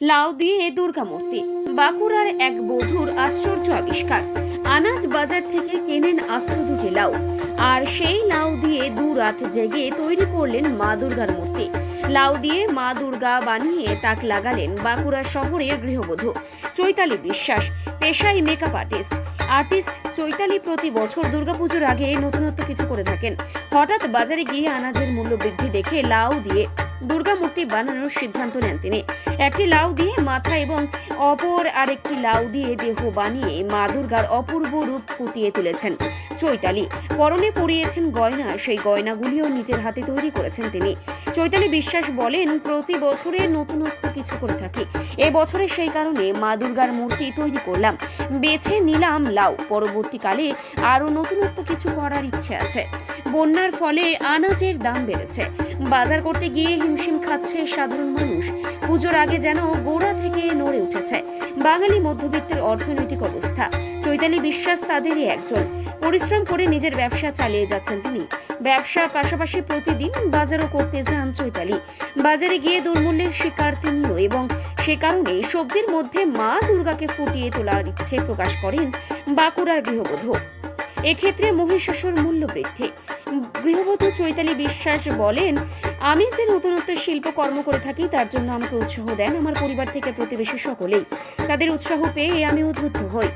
লাউ দিয়ে দুর্গা মূর্তি বাঁকুড়ার এক বধুর আশ্চর্য আবিষ্কার। আনাজ বাজার থেকে কেনেন আস্ত দুটি লাউ। আর সেই লাউ দিয়ে দু রাত জেগে তৈরি করলেন মা দুর্গার মূর্তি। লাউ দিয়ে মা দুর্গা বানিয়ে তাক লাগালেন বাঁকুড়া শহরের গৃহবধূ। চৈতালি বিশ্বাস, পেশায় মেকআপ আর্টিস্ট আর্টিস্ট চৈতালি প্রতি বছর দুর্গাপুজোর আগে নতুনত্ব কিছু করে থাকেন। হঠাৎ বাজারে গিয়ে আনাজের মূল্য বৃদ্ধি দেখে লাউ দিয়ে দুর্গা মূর্তি বানানোর সিদ্ধান্ত নেন তিনি। একটি লাউ দিয়ে মাথা এবং অপর আরেকটি লাউ দিয়ে দেহ বানিয়ে মা দুর্গার অপূর্ব রূপ ফুটিয়ে তুলেছেন চৈতালি। পরনে পরিয়েছেন গয়না, সেই গয়নাগুলিও নিজের হাতে তৈরি করেছেন তিনি। চৈতালি বিশ্বাস বলেন, প্রতি বছরে নতুনত্ব কিছু করে থাকি। এ বছরে সেই কারণে মা দুর্গার মূর্তি তৈরি করলাম। বেছে নিলাম লাউ। পরবর্তীকালে আরও নতুনত্ব কিছু করার ইচ্ছে আছে। বন্যার ফলে আনাজের দাম বেড়েছে। বাজার করতে গিয়ে হিমশিম খাচ্ছে সাধারণ মানুষ। পুজোর আগে যেন গোড়া থেকে নড়ে উঠেছে। বাঙালি মধ্যবিত্তের অর্থনৈতিক অবস্থা। চৈতালি বিশ্বাস তাদেরই একজন। পরিশ্রম করে নিজের ব্যবসা চালিয়ে যাচ্ছেন তিনি। ব্যবসার পাশাপাশি প্রতিদিন বাজারও করতে যান চৈতালি। বাজারে গিয়ে দুর্মূল্যের শিকার তিনিও এবং সে কারণে সবজির মধ্যে মা দুর্গাকে ফুটিয়ে তোলার ইচ্ছে প্রকাশ করেন বাঁকুড়ার গৃহবধূ। এক্ষেত্রে মহিষাসুর মূল্য বৃদ্ধি গৃহবধূ চৈতালি বিশ্বাস বলেন, আমি যে নতুনত্ব শিল্পকর্ম করে থাকি, তার জন্য আমাকে উৎসাহ দেন আমার পরিবার থেকে প্রতিবেশী সকলেই। তাদের উৎসাহ পেয়ে আমি উদ্বুদ্ধ হই।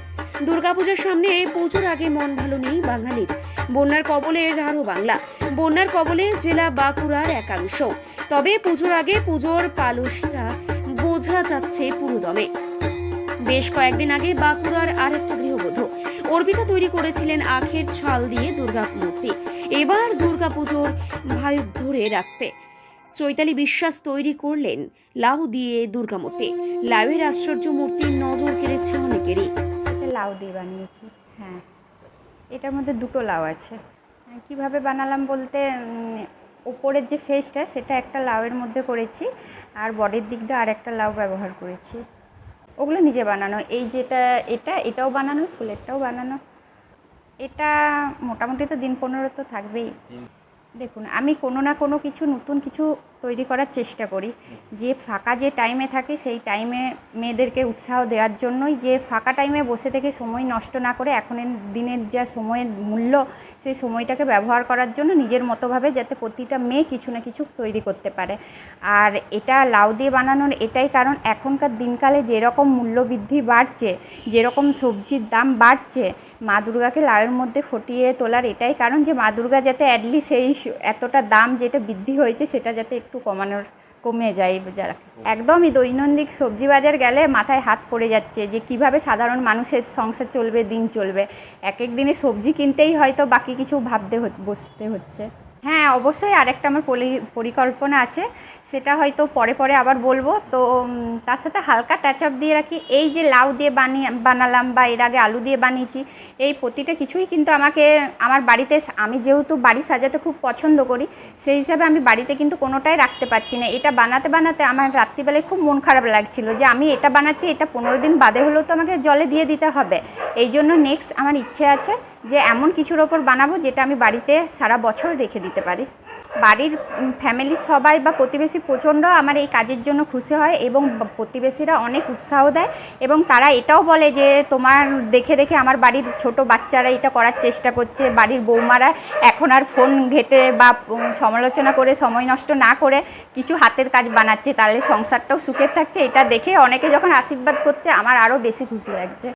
দুর্গাপূজার সামনে পুজোর আগে মন ভালো নেই বাঙালির। বন্যার কবলে আরও বাংলা। বন্যার কবলে জেলা বাঁকুড়ার একাংশ। তবে পুজোর আগে পুজোর পালসটা বোঝা যাচ্ছে পুরোদমে। বেশ কয়েকদিন আগে বাঁকুড়ার আরেকটা গৃহবধূ অর্পিতা তৈরি করেছিলেন আখের ছাল দিয়ে দুর্গা মূর্তি। এবার দুর্গা পুজোর ভায়ুক ধরে রাখতে। চৈতালি বিশ্বাস তৈরি করলেন লাউ দিয়ে দুর্গা মূর্তি। লাউয়ের আশ্চর্য মূর্তির নজর কেড়েছে অনেকেরই। লাউ দিয়ে বানিয়েছি হ্যাঁ। এটার মধ্যে দুটো লাউ আছে। কীভাবে বানালাম বলতে ওপরের যে ফেসটা সেটা একটা লাউয়ের মধ্যে করেছি, আর বডির দিকটা আর একটা লাউ ব্যবহার করেছি। ওগুলো নিজে বানানো। এই যেটা এটা এটাও বানানো ফুলেরটাও বানানো। এটা মোটামুটি তো দিন পনেরো তো থাকবেই। দেখুন আমি কোনো না কোনো কিছু নতুন কিছু তৈরি করার চেষ্টা করি। যে ফাঁকা যে টাইমে থাকে, সেই টাইমে মেয়েদেরকে উৎসাহ দেওয়ার জন্যই যে ফাঁকা টাইমে বসে থেকে সময় নষ্ট না করে এখনের দিনের যা সময়ের মূল্য, সেই সময়টাকে ব্যবহার করার জন্য নিজের মতোভাবে যাতে প্রতিটা মেয়ে কিছু না কিছু তৈরি করতে পারে। আর এটা লাউ দিয়ে বানানোর এটাই কারণ, এখনকার দিনকালে যেরকম মূল্যবৃদ্ধি বাড়ছে, যেরকম সবজির দাম বাড়ছে, মা দুর্গাকে লাউয়ের মধ্যে ফুটিয়ে তোলার এটাই কারণ যে মা দুর্গা যাতে অ্যাটলিস্ট সেই এতটা দাম যেটা বৃদ্ধি হয়েছে, সেটা যাতে একটু কমানোর কমে যায় যারা। একদমই দৈনন্দিন সবজি বাজার গেলে মাথায় হাত পড়ে যাচ্ছে যে কীভাবে সাধারণ মানুষের সংসার চলবে, দিন চলবে। এক এক দিনে সবজি কিনতেই হয়তো বাকি কিছু ভাবতে বসতে হচ্ছে। হ্যাঁ অবশ্যই আরেকটা আমার পরিকল্পনা আছে। সেটা হয়তো পরে পরে আবার বলব। তো তার সাথে হালকা টাচ আপ দিয়ে রাখি। এই যে লাউ দিয়ে বানিয়ে বানালাম বা এর আগে আলু দিয়ে বানিয়েছি, এই প্রতিটা কিছুই কিন্তু আমাকে, আমার বাড়িতে, আমি যেহেতু বাড়ি সাজাতে খুব পছন্দ করি, সেই হিসাবে আমি বাড়িতে কিন্তু কোনোটাই রাখতে পারছি না। এটা বানাতে বানাতে আমার রাত্রিবেলায় খুব মন খারাপ লাগছিল যে আমি এটা বানাচ্ছি, এটা পনেরো দিন বাদে হলেও তো আমাকে জলে দিয়ে দিতে হবে। এই জন্য নেক্সট আমার ইচ্ছে আছে যে এমন কিছুর ওপর বানাবো যেটা আমি বাড়িতে সারা বছর রেখে দিতে পারি। বাড়ির ফ্যামিলির সবাই বা প্রতিবেশী প্রচণ্ড আমার এই কাজের জন্য খুশি হয় এবং প্রতিবেশীরা অনেক উৎসাহ দেয় এবং তারা এটাও বলে যে তোমার দেখে দেখে আমার বাড়ির ছোট বাচ্চারা এটা করার চেষ্টা করছে, বাড়ির বৌমারা এখন আর ফোন ঘেটে বা সমালোচনা করে, সময় নষ্ট না করে কিছু হাতের কাজ বানাচ্ছে, তাহলে সংসারটাও সুখের থাকছে। এটা দেখে অনেকে যখন আশীর্বাদ করছে, আমার আরও বেশি খুশি লাগছে।